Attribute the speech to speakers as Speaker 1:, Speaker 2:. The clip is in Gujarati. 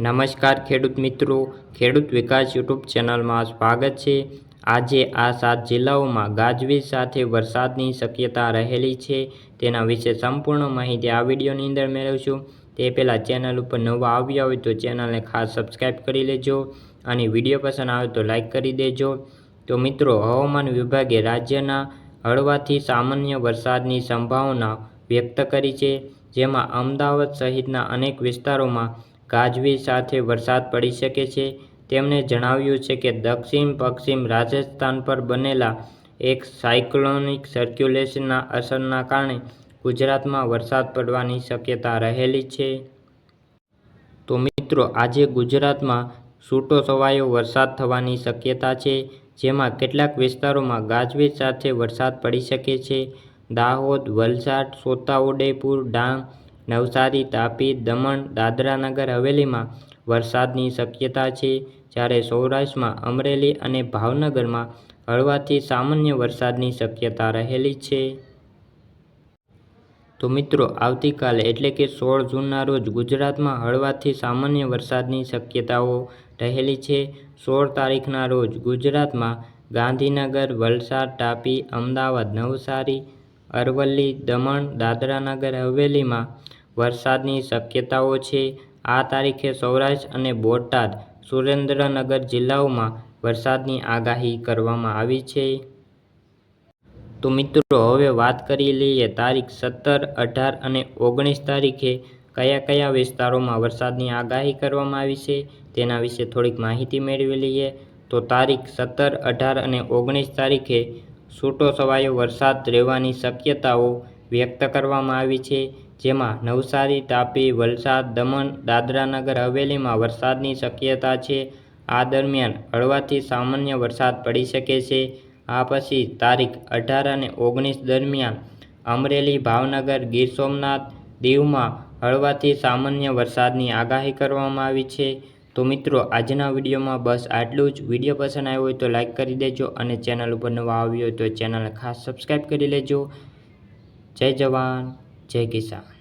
Speaker 1: નમસ્કાર ખેડૂત મિત્રો. ખેડૂત વિકાસ યુટ્યુબ ચેનલમાં સ્વાગત છે. આજે આ સાત જિલ્લાઓમાં ગાજવીજ સાથે વરસાદની શક્યતા રહેલી છે. તેના વિશે સંપૂર્ણ માહિતી આ વિડીયોની અંદર મેળવશું. તે પહેલાં ચેનલ ઉપર નવા આવ્યા હોય તો ચેનલને ખાસ સબસ્ક્રાઈબ કરી લેજો અને વીડિયો પસંદ આવે તો લાઇક કરી દેજો. તો મિત્રો, હવામાન વિભાગે રાજ્યના હળવાથી સામાન્ય વરસાદની સંભાવના વ્યક્ત કરી છે, જેમાં અમદાવાદ સહિતના અનેક વિસ્તારોમાં ગાજવીજ સાથે વરસાદ પડી શકે છે. તેમણે જણાવ્યું છે કે દક્ષિણ પશ્ચિમ રાજસ્થાન પર બનેલા એક સાયક્લોનિક સર્ક્યુલેશનના અસરના કારણે ગુજરાતમાં વરસાદ પડવાની શક્યતા રહેલી છે. તો મિત્રો, આજે ગુજરાતમાં છૂટો છવાયો વરસાદ થવાની શક્યતા છે, જેમાં કેટલાક વિસ્તારોમાં ગાજવીજ સાથે વરસાદ પડી શકે છે. દાહોદ, વલસાડ છોટાઉદેપુર ડાંગ નવસારી, તાપી, દમણ દાદરાનગર હવેલીમાં વરસાદની શક્યતા છે. જ્યારે સૌરાષ્ટ્રમાં અમરેલી અને ભાવનગરમાં હળવાથી સામાન્ય વરસાદની શક્યતા રહેલી છે. તો મિત્રો, આવતીકાલે એટલે કે સોળ જૂનના રોજ ગુજરાતમાં હળવાથી સામાન્ય વરસાદની શક્યતાઓ રહેલી છે. સોળ તારીખના રોજ ગુજરાતમાં ગાંધીનગર, વલસાડ, તાપી, અમદાવાદ, નવસારી, અરવલ્લી, દમણ દાદરાનગર હવેલીમાં વરસાદની શક્યતાઓ છે. આ તારીખે સૌરાષ્ટ્ર અને બોટાદ, સુરેન્દ્રનગર જિલ્લાઓમાં વરસાદની આગાહી કરવામાં આવી છે. તો મિત્રો, હવે વાત કરી લઈએ તારીખ સત્તર, અઢાર અને ઓગણીસ તારીખે કયા કયા વિસ્તારોમાં વરસાદની આગાહી કરવામાં આવી છે, તેના વિશે થોડીક માહિતી મેળવી લઈએ. તો તારીખ સત્તર, અઢાર અને ઓગણીસ તારીખે છૂટો છવાયો વરસાદ રહેવાની શક્યતાઓ વ્યક્ત કરવામાં આવી છે. જેમાં નવસારી, તાપી, વલસાડ, દમણ, દાદરાનગર હવેલીમાં વરસાદની શક્યતા છે. આ દરમિયાન હળવાથી સામાન્ય વરસાદ પડી શકે છે. આ પછી તારીખ અઢાર અને ઓગણીસ દરમિયાન અમરેલી, ભાવનગર, ગીર સોમનાથ, દીવમાં હળવાથી સામાન્ય વરસાદની આગાહી કરવામાં આવી છે. તો મિત્રો, આજના વિડીયોમાં બસ આટલું જ. વીડિયો પસંદ આવ્યો હોય તો લાઇક કરી દેજો અને ચેનલ ઉપર નવા આવ્યો હોય તો ચેનલને ખાસ સબસ્ક્રાઈબ કરી લેજો. જય જવાન. જય કિસાન.